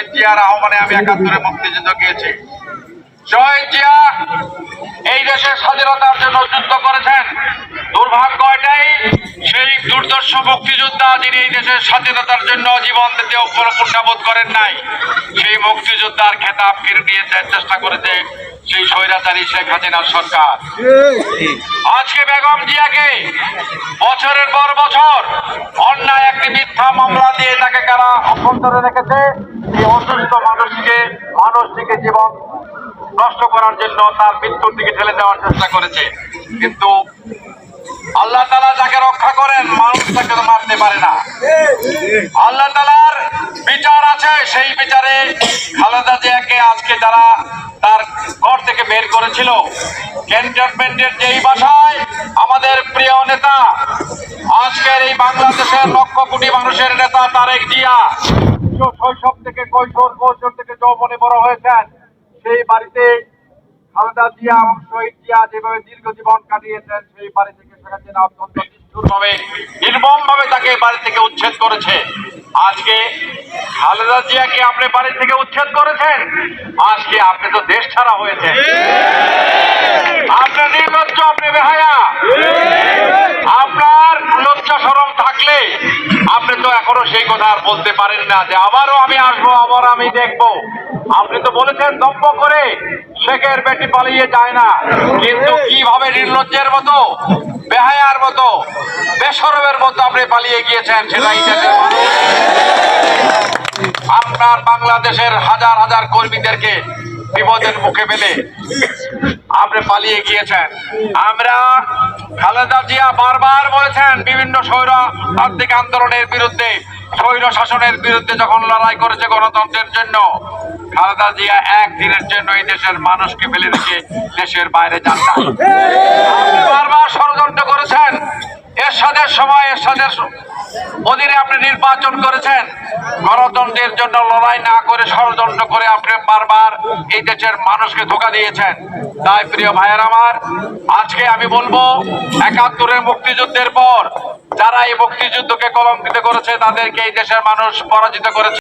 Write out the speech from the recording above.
শহীদ জিয়ার আহ্বানে আমি একাত্তরে মুক্তিযুদ্ধ গিয়েছি। শহীদ জিয়া! দুর্দর্শ মুক্তিযোদ্ধা যিনি এই দেশের স্বাধীনতার জন্য জীবন কোনো কুণ্ঠাবোধ করেন নাই। সেই মুক্তিযোদ্ধার খেতাব কেড়ে নিয়ে চেষ্টা করেছে সেই স্বৈরাচারী শেখ হাসিনার সরকার। আজকে বেগম জিয়াকে বছরের পর বছর অন্যায় একটি মিথ্যা মামলা দিয়ে তাকে কারা অভ্যন্তরে রেখেছে, এই অসুস্থ মানুষকে মানুষটিকে জীবন নষ্ট করার জন্য তার মৃত্যুর দিকে ঠেলে দেওয়ার চেষ্টা করেছে। কিন্তু আল্লাহ তালা যাকে রক্ষা করেন মানুষ তাকে তো মারতে পারে না আল্লাহ তালার বিচার আছে, সেই বিচারে খালেদা জিয়াকে আজকে যারা তার ঘর থেকে বের করেছিল ক্যান্টনমেন্টের যেই বাসায়, আমাদের প্রিয় নেতা, আজকের এই বাংলাদেশের লক্ষ কোটি মানুষের নেতা তারেক জিয়া শৈশব থেকে কৈশোর কৈশোর থেকে যৌবনে বড় হয়েছেন, সেই বাড়িতে খালেদা জিয়া এবং শহীদ জিয়া যেভাবে দীর্ঘ জীবন কাটিয়েছেন, সেই বাড়ি থেকে শেখ হাসিনা অত্যন্ত নিষ্ঠুরভাবে নির্মম ভাবে তাকে বাড়ি থেকে উচ্ছেদ করেছে। আজকে খালেদা জিয়াকে আপনি বাড়ি থেকে উচ্ছেদ করেছেন? আজকে আপনি তো দেশ ছাড়া আপনার নির্লজ্জ, আপনি বেহায়া। আপনার সরম থাকলে আপনি তো এখনও সেই কথা আর বলতে পারেন না যে আবারও আমি আসব, আবার আমি দেখব। আপনি তো বলেছেন দম্প করে শেখের বেটি পালিয়ে যায় না। কিন্তু কীভাবে নির্লজ্জের মতো বেহায়ার মতো বেসরমের মতো আপনি পালিয়ে গিয়েছেন সেটা আপনার বাংলাদেশের হাজার হাজার কর্মীদেরকে বিপদের মুখে ফেলে আপনি পালিয়ে গিয়েছেন। আমরা খালেদা জিয়া বারবার বলেছেন, বিভিন্ন স্বৈর আর্থিক আন্দোলনের বিরুদ্ধে, স্বৈর শাসনের বিরুদ্ধে যখন লড়াই করেছে গণতন্ত্রের জন্য, খালেদা জিয়া একদিনের জন্য এই দেশের মানুষকে ফেলে রেখে দেশের বাইরে যান না অধীনে আপনি নির্বাচন করেছেন, গণতন্ত্রের জন্য লড়াই না করে ষড়যন্ত্র করে আপনি বারবার এই দেশের মানুষকে ধোকা দিয়েছেন। তাই প্রিয় ভাইয়ের আমার, আজকে আমি বলব, একাত্তরের মুক্তিযুদ্ধের পর যারা এই মুক্তিযুদ্ধকে কলঙ্কিত করেছে, তাদেরকে এই দেশের মানুষ পরাজিত করেছে।